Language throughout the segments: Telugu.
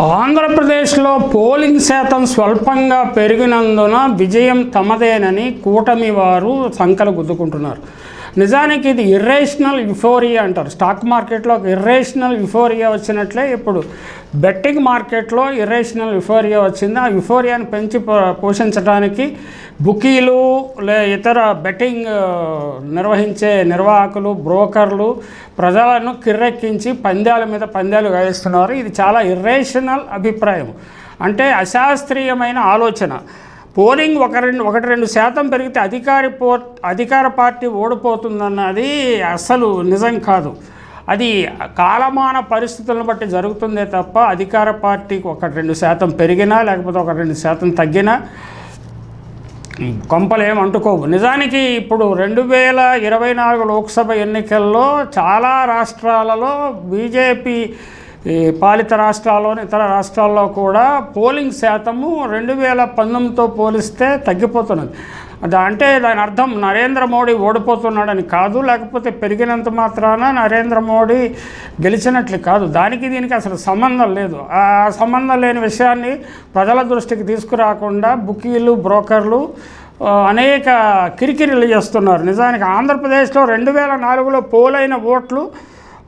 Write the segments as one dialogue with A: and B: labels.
A: ఆంధ్రప్రదేశ్లో పోలింగ్ శాతం స్వల్పంగా పెరిగినందున విజయం తమదేనని కూటమి వారు సంకలు గుద్దుకుంటున్నారు. నిజానికి ఇది ఇర్రేషనల్ యుఫోరియా అంటారు. స్టాక్ మార్కెట్లో ఒక ఇర్రేషనల్ యుఫోరియా వచ్చినట్లే ఇప్పుడు బెట్టింగ్ మార్కెట్లో ఇర్రేషనల్ యుఫోరియా వచ్చింది. ఆ యుఫోరియాని పెంచి పో- పోషించడానికి బుకీలు లే ఇతర బెట్టింగ్ నిర్వహించే నిర్వాహకులు బ్రోకర్లు ప్రజలను కిర్రెక్కించి పందాల మీద పందాలు వేస్తున్నారు ఇది చాలా ఇర్రేషనల్ అభిప్రాయం. అంటే అశాస్త్రీయమైన ఆలోచన. పోలింగ్ ఒక రెండు ఒకటి రెండు శాతం పెరిగితే అధికారి పో అధికార పార్టీ ఓడిపోతుందన్నది అసలు నిజం కాదు. అది కాలమాన పరిస్థితులను బట్టి జరుగుతుందే తప్ప అధికార పార్టీకి ఒక రెండు శాతం పెరిగినా లేకపోతే ఒక రెండు శాతం తగ్గినా కొంపలు ఏం అంటుకోవు. నిజానికి ఇప్పుడు రెండు వేల ఇరవై నాలుగు లోక్సభ ఎన్నికల్లో చాలా రాష్ట్రాలలో బీజేపీ ఈ పాలిత రాష్ట్రాల్లోని ఇతర రాష్ట్రాల్లో కూడా పోలింగ్ శాతము రెండు వేల పంతొమ్మిదితో పోలిస్తే తగ్గిపోతున్నది. అంటే దాని అర్థం నరేంద్ర మోడీ ఓడిపోతున్నాడని కాదు లేకపోతే పెరిగినంత మాత్రాన నరేంద్ర మోడీ గెలిచినట్లు కాదు. దానికి దీనికి అసలు సంబంధం లేదు. ఆ సంబంధం లేని విషయాన్ని ప్రజల దృష్టికి తీసుకురాకుండా బుకీలు బ్రోకర్లు అనేక కిరికిరిలు చేస్తున్నారు. నిజానికి ఆంధ్రప్రదేశ్లో రెండు వేల నాలుగులో పోలైన ఓట్లు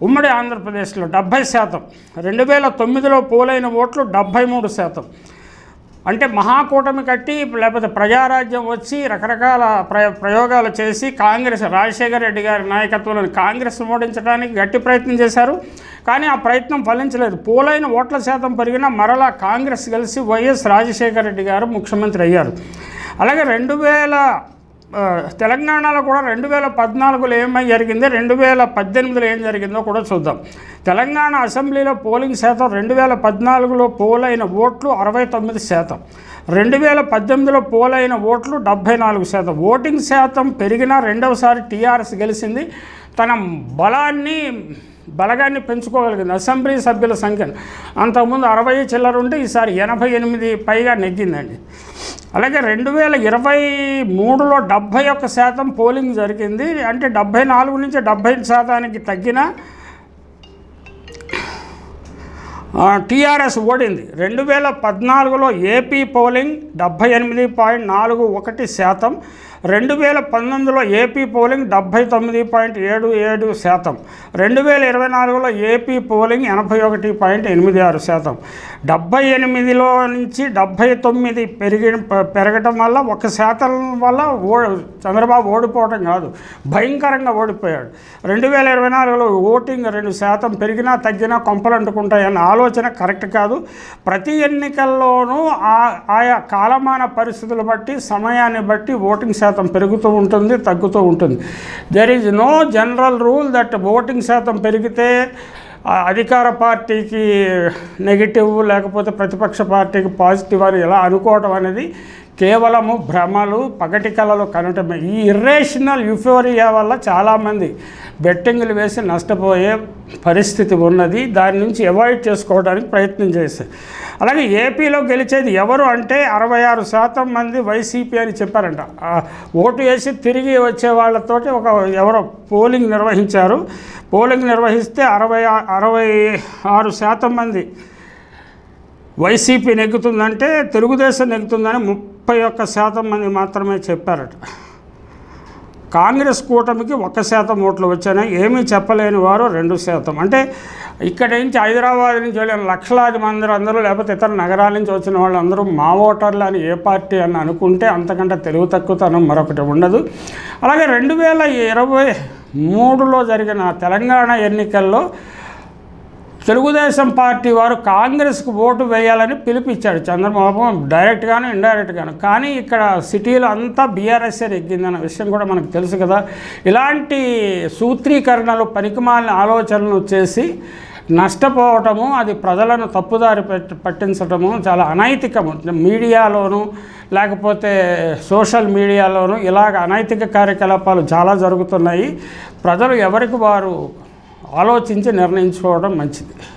A: ఉమ్మడి ఆంధ్రప్రదేశ్లో డెబ్భై శాతం. రెండు వేల తొమ్మిదిలో పోలైన ఓట్లు డెబ్భై మూడు శాతం. అంటే మహాకూటమి కట్టి లేకపోతే ప్రజారాజ్యం వచ్చి రకరకాల ప్ర ప్రయోగాలు చేసి కాంగ్రెస్ రాజశేఖర రెడ్డి గారి నాయకత్వంలోని కాంగ్రెస్ ఓడించడానికి గట్టి ప్రయత్నం చేశారు. కానీ ఆ ప్రయత్నం ఫలించలేదు. పోలైన ఓట్ల శాతం పెరిగినా మరలా కాంగ్రెస్ కలిసి వైఎస్ రాజశేఖర రెడ్డి గారు ముఖ్యమంత్రి అయ్యారు. అలాగే రెండు వేల తెలంగాణలో కూడా రెండు వేల పద్నాలుగులో ఏమై జరిగింది రెండు వేల పద్దెనిమిదిలో ఏం జరిగిందో కూడా చూద్దాం. తెలంగాణ అసెంబ్లీలో పోలింగ్ శాతం రెండు వేల పద్నాలుగులో పోలైన ఓట్లు అరవై తొమ్మిది శాతం. రెండు వేల పద్దెనిమిదిలో పోలైన ఓట్లు డెబ్భై నాలుగు శాతం. ఓటింగ్ శాతం పెరిగినా రెండవసారి టీఆర్ఎస్ గెలిచింది. తన బలాన్ని బలగాన్ని పెంచుకోగలిగింది. అసెంబ్లీ సభ్యుల సంఖ్యను. అంతకుముందు అరవై చిల్లర ఉంటే ఈసారి ఎనభై ఎనిమిది పైగా నెగ్గిందండి. అలాగే రెండు వేల ఇరవై మూడులో డెబ్భై ఒక్క శాతం పోలింగ్ జరిగింది. అంటే డెబ్భై నాలుగు నుంచి డెబ్భై శాతానికి తగ్గిన టీఆర్ఎస్ ఓడింది. రెండు వేల పద్నాలుగులో ఏపీ పోలింగ్ డెబ్భై ఎనిమిది పాయింట్ నాలుగు ఒకటి శాతం. రెండు వేల పంతొమ్మిదిలో ఏపీ పోలింగ్ డెబ్బై తొమ్మిది పాయింట్ ఏడు ఏడు శాతం. రెండు వేల ఇరవై నాలుగులో ఏపీ పోలింగ్ ఎనభై ఒకటి పాయింట్ ఎనిమిది ఆరు శాతం. డెబ్భై ఎనిమిదిలో నుంచి డెబ్భై తొమ్మిది పెరిగి పెరగటం వల్ల ఒక శాతం వల్ల ఓ చంద్రబాబు ఓడిపోవడం కాదు భయంకరంగా ఓడిపోయాడు. రెండు వేల ఇరవై నాలుగులో ఓటింగ్ రెండు శాతం పెరిగినా తగ్గినా కొంపలు అంటుకుంటాయన్న ఆలోచన కరెక్ట్ కాదు. ప్రతి ఎన్నికల్లోనూ ఆ ఆయా కాలమాన పరిస్థితులు బట్టి సమయాన్ని బట్టి ఓటింగ్ శాతం శాతం పెరుగుతూ ఉంటుంది తగ్గుతూ ఉంటుంది. There is no general rule that voting శాతం పెరిగితే అధికార పార్టీకి నెగిటివ్ లేకపోతే ప్రతిపక్ష పార్టీకి పాజిటివ్ అని ఎలా అనుకోవడం అనేది కేవలము భ్రమలు పగటి కళలు కనటమే. ఈ ఇర్రేషనల్ యుఫోరియా వల్ల చాలామంది బెట్టింగ్లు వేసి నష్టపోయే పరిస్థితి ఉన్నది. దాని నుంచి అవాయిడ్ చేసుకోవడానికి ప్రయత్నం చేశారు అలాగే ఏపీలో గెలిచేది ఎవరు అంటే అరవై ఆరు శాతం మంది వైసీపీ అని చెప్పారంట. ఓటు వేసి తిరిగి వచ్చే వాళ్ళతోటి ఒక ఎవరో పోలింగ్ నిర్వహించారు. పోలింగ్ నిర్వహిస్తే అరవై అరవై ఆరు శాతం మంది వైసీపీ నెగ్గుతుందంటే తెలుగుదేశం నెగ్గుతుందని ముప్పై ఒక్క శాతం మంది మాత్రమే చెప్పారట. కాంగ్రెస్ కూటమికి ఒక్క శాతం ఓట్లు వచ్చాయి ఏమీ చెప్పలేని వారు రెండు శాతం. అంటే ఇక్కడ నుంచి హైదరాబాద్ నుంచి వెళ్ళిన లక్షలాది మంది అందరూ లేకపోతే ఇతర నగరాల నుంచి వచ్చిన వాళ్ళందరూ మా ఓటర్లు అని ఏ పార్టీ అని అనుకుంటే అంతకంటే తెలుగు తక్కువతనం మరొకటి ఉండదు. అలాగే రెండు వేల ఇరవై మూడులో జరిగిన తెలంగాణ ఎన్నికల్లో తెలుగుదేశం పార్టీ వారు కాంగ్రెస్కు ఓటు వేయాలని పిలిపించాడు చంద్రబాబు డైరెక్ట్గాను ఇండైరెక్ట్గాను. కానీ ఇక్కడ సిటీలో అంతా బీఆర్ఎస్ఏ ఎగ్గిందన్న విషయం కూడా మనకు తెలుసు కదా. ఇలాంటి సూత్రీకరణలు పనికిమాలిన ఆలోచనలు చేసి నష్టపోవటము అది ప్రజలను తప్పుదారి పట్టించటము చాలా అనైతికము. మీడియాలోను లేకపోతే సోషల్ మీడియాలోను ఇలాగ అనైతిక కార్యకలాపాలు చాలా జరుగుతున్నాయి. ప్రజలు ఎవరికి వారు ఆలోచించి నిర్ణయించుకోవడం మంచిది.